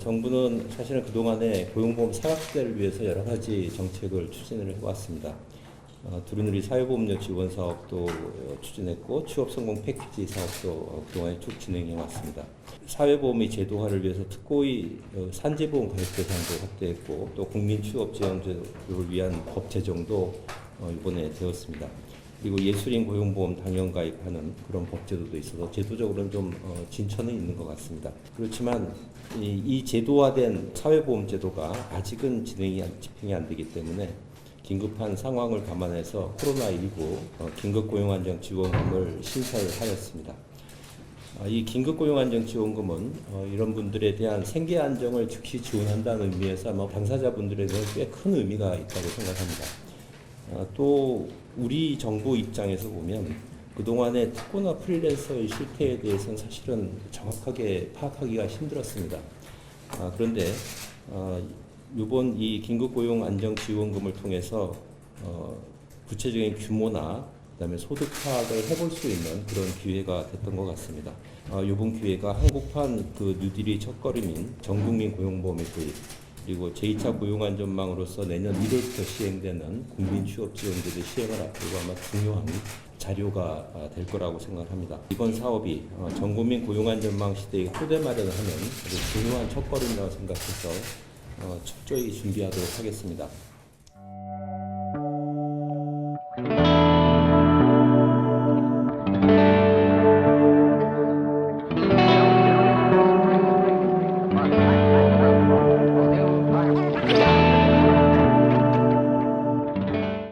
정부는 사실은 그동안에 고용보험 사각지대를 위해서 여러 가지 정책을 추진을 해왔습니다. 어, 두루누리 사회보험료 지원 사업도 어, 추진했고 취업 성공 패키지 사업도 어, 그동안에 쭉 진행해 왔습니다. 사회보험의 제도화를 위해서 특고의 어, 산재보험 가입 대상도 확대했고 또 국민 취업 지원제도를 위한 법 제정도 어, 이번에 되었습니다. 그리고 예술인 고용보험 당연 가입하는 그런 법제도도 있어서 제도적으로는 좀 어, 진천은 있는 것 같습니다. 그렇지만 이, 이 제도화된 사회보험 제도가 아직은 진행이 안- 집행이 안 되기 때문에 긴급한 상황을 감안해서 코로나19 어, 긴급 고용안정 지원금을 신설을 하였습니다. 아, 이 긴급 고용안정 지원금은 어, 이런 분들에 대한 생계 안정을 즉시 지원한다는 의미에서 아마 당사자분들에 대한 꽤큰 의미가 있다고 생각합니다. 아, 또 우리 정부 입장에서 보면 그동안의 특고나 프리랜서의 실태에 대해서는 사실은 정확하게 파악하기가 힘들었습니다. 아, 그런데 어, 이번 이 긴급고용 안정지원금을 통해서 어, 구체적인 규모나 그다음에 소득 파악을 해볼 수 있는 그런 기회가 됐던 것 같습니다. 어, 이번 기회가 한국판 그 뉴딜의 첫걸음인 전국민 고용보험의 도입 그리고 제2차 고용안 전망으로서 내년 1월부터 시행되는 국민 취업 지원제도 시행을 앞두고 아마 중요한 자료가 아, 될 거라고 생각합니다. 이번 사업이 어, 전국민 고용안 전망 시대의 토대 마련을 하는 중요한 첫걸음이라고 생각해서 어, 철저히 준비하도록 하겠습니다.